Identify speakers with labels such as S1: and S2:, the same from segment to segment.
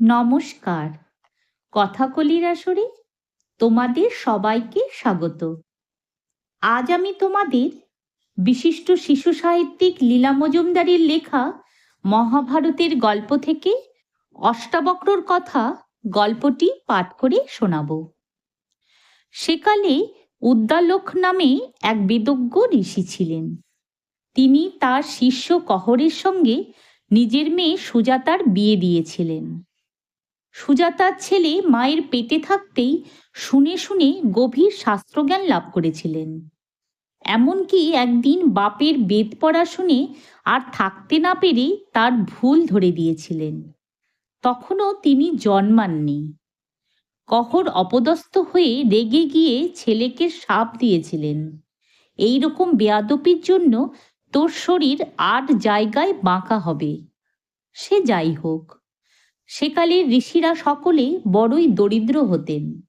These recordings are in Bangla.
S1: নমস্কার। কথাকলির আসরে তোমাদের সবাইকে স্বাগত। আজ আমি তোমাদের বিশিষ্ট শিশু সাহিত্যিক লীলা মজুমদারের লেখা মহাভারতের গল্প থেকে অষ্টাবক্রর কথা গল্পটি পাঠ করে শোনাব। সেকালে উদ্দালক নামে এক বেদজ্ঞ ঋষি ছিলেন। তিনি তার শিষ্য কহরের সঙ্গে নিজের মেয়ে সুজাতার বিয়ে দিয়েছিলেন। সুজাতার ছেলে মায়ের পেটে থাকতেই শুনে শুনে গভীর শাস্ত্রজ্ঞান লাভ করেছিলেন। এমনকি একদিন বাপের বেদ পড়া শুনে আর থাকতে না পেরে তার ভুল ধরে দিয়েছিলেন। তখনও তিনি জন্মাননি। কহর অপদস্থ হয়ে রেগে গিয়ে ছেলেকে সাপ দিয়েছিলেন। এই রকম বেয়াদপির জন্য তোর শরীর আট জায়গায় বাঁকা হবে। সে যাই হোক। সেকালের ঋষিরা সকলে বড়ই দরিদ্র হতেন।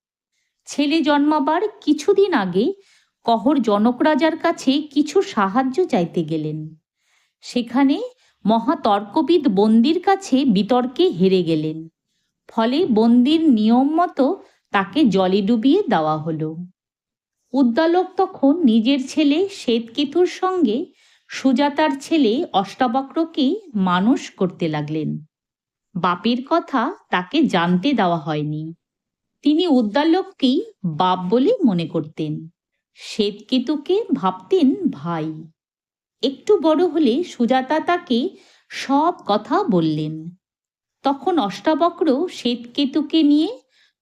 S1: ছেলে জন্মাবার কিছুদিন আগে কহর জনক রাজার কাছে কিছু সাহায্য চাইতে গেলেন। সেখানে মহাতর্কবিদ বন্দির কাছে বিতর্কে হেরে গেলেন। ফলে বন্দির নিয়ম মতো তাকে জলে ডুবিয়ে দেওয়া হলো। উদ্দালক তখন নিজের ছেলে শ্বেতকেতুর সঙ্গে সুজাতার ছেলে অষ্টাবক্রকে মানুষ করতে লাগলেন। বাপের কথা তাকে জানতে দেওয়া হয়নি। তিনি উদ্দালককেই বাপ বলে মনে করতেন। শ্বেতকেতুকে ভাবতেন ভাই। একটু বড় হলে সুজাতা তাকে সব কথা বললেন। তখন অষ্টাবক্র শ্বেতকেতুকে নিয়ে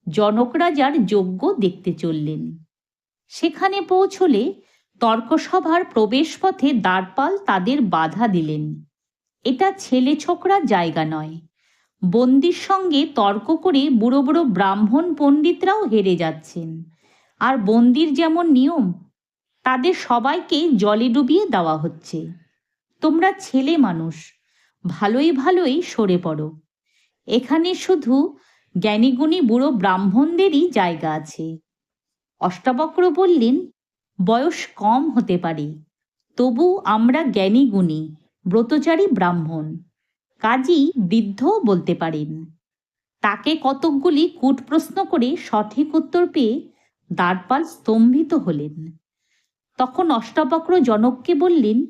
S1: জনক রাজার যজ্ঞ দেখতে চললেন। সেখানে পৌঁছলে তর্কসভার প্রবেশপথে দ্বারপাল তাদের বাধা দিলেন। এটা ছেলে ছোকরার জায়গা নয়। বন্দির সঙ্গে তর্ক করে বুড়ো বুড়ো ব্রাহ্মণ পণ্ডিতরাও হেরে যাচ্ছেন। আর বন্দির যেমন নিয়ম, তাদের সবাইকে জলে ডুবিয়ে দেওয়া হচ্ছে। তোমরা ছেলে মানুষ, ভালোই ভালোই সরে পড়ো। এখানে শুধু জ্ঞানীগুণী বুড়ো ব্রাহ্মণদেরই জায়গা আছে। অষ্টাবক্র বললেন, বয়স কম হতে পারে, তবু আমরা জ্ঞানীগুণী, ব্রতচারী ব্রাহ্মণ। কাজী বৃদ্ধও বলতে পারেন। তাকে কতকগুলি কূট প্রশ্ন করে সঠিক উত্তর পেয়ে দ্বারপাল স্তম্ভিত হলেন। তখন অষ্টাবক্র জনককে বললেন,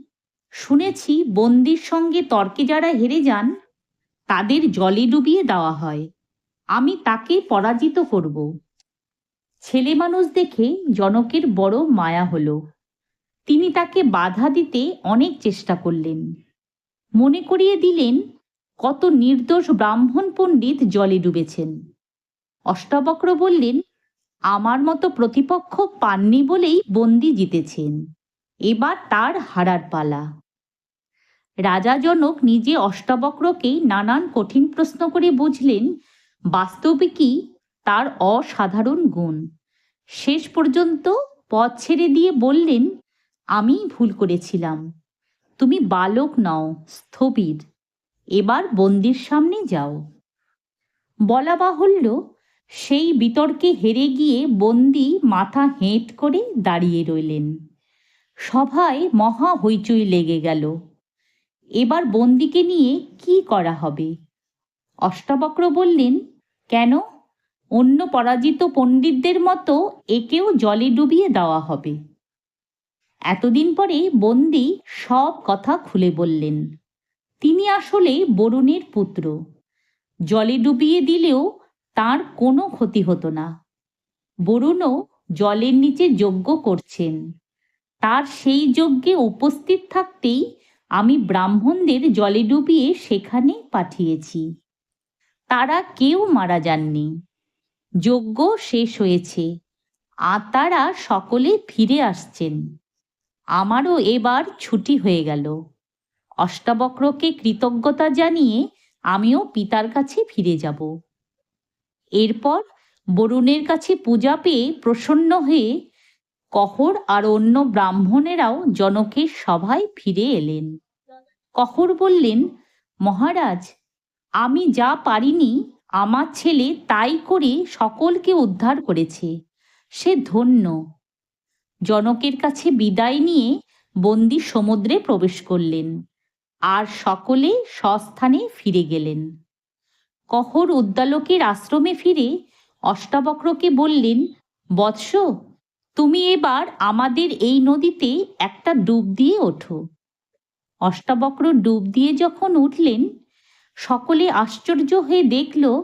S1: শুনেছি বন্দির সঙ্গে তর্কে যারা হেরে যান, তাদের জলে ডুবিয়ে দেওয়া হয়। আমি তাকে পরাজিত করব। ছেলে মানুষ দেখে জনকের বড় মায়া হল। তিনি তাকে বাধা দিতে অনেক চেষ্টা করলেন। মনে করিয়ে দিলেন কত নির্দোষ ব্রাহ্মণ পণ্ডিত জলে ডুবেছেন। অষ্টাবক্র বললেন, আমার মতো প্রতিপক্ষ পাননি বলেই বন্দি জিতেছেন। এবার তার হারার পালা। রাজা জনক নিজে অষ্টাবক্রকেই নানান কঠিন প্রশ্ন করে বুঝলেন, বাস্তবিকই তার অসাধারণ গুণ। শেষ পর্যন্ত পথ ছেড়ে দিয়ে বললেন, আমি ভুল করেছিলাম। তুমি বালক নও, স্থবির। এবার বন্দির সামনে যাও। বলা বাহুল্য, সেই বিতর্কে হেরে গিয়ে বন্দি মাথা হেঁট করে দাঁড়িয়ে রইলেন। সভায় মহা হইচই লেগে গেল। এবার বন্দিকে নিয়ে কি করা হবে? অষ্টাবক্র বললেন, কেন? অন্য পরাজিত পণ্ডিতদের মতো একেও জলে ডুবিয়ে দেওয়া হবে। এতদিন পরে বন্দি সব কথা খুলে বললেন। তিনি আসলে বরুণের পুত্র। জলে ডুবিয়ে দিলেও তার কোনো ক্ষতি হতো না। বরুণও জলের নিচে যজ্ঞ করছেন। তার সেই যজ্ঞে উপস্থিত থাকতেই আমি ব্রাহ্মণদের জলে ডুবিয়ে সেখানে পাঠিয়েছি। তারা কেউ মারা যাননি। যজ্ঞ শেষ হয়েছে। আর তারা সকলে ফিরে আসছেন। আমারও এবার ছুটি হয়ে গেল। অষ্টাবক্রকে কৃতজ্ঞতা জানিয়ে আমিও পিতার কাছে ফিরে যাব। এরপর বরুণের কাছে পূজা পেয়ে প্রসন্ন হয়ে কহর আর অন্য ব্রাহ্মণেরাও জনকের সভায় ফিরে এলেন। কহর বললেন, মহারাজ, আমি যা পারিনি, আমার ছেলে তাই করে সকলকে উদ্ধার করেছে। সে ধন্য। জনকের কাছে বিদায় নিয়ে বন্দি সমুদ্রে প্রবেশ করলেন। আর সকলে স্বস্থানে ফিরে গেলেন। কহর উদ্দালকের আশ্রমে ফিরে অষ্টাবক্রকে বললেন, বৎস, তুমি এবার আমাদের এই নদীতে একটা ডুব দিয়ে ওঠো। অষ্টাবক্র ডুব দিয়ে যখন উঠলেন, সকলে আশ্চর্য হয়ে দেখল,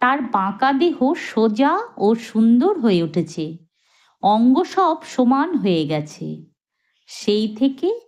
S1: তার বাঁকা দেহ সোজা ও সুন্দর হয়ে উঠেছে। অঙ্গ সব সমান হয়ে গেছে। সেই থেকে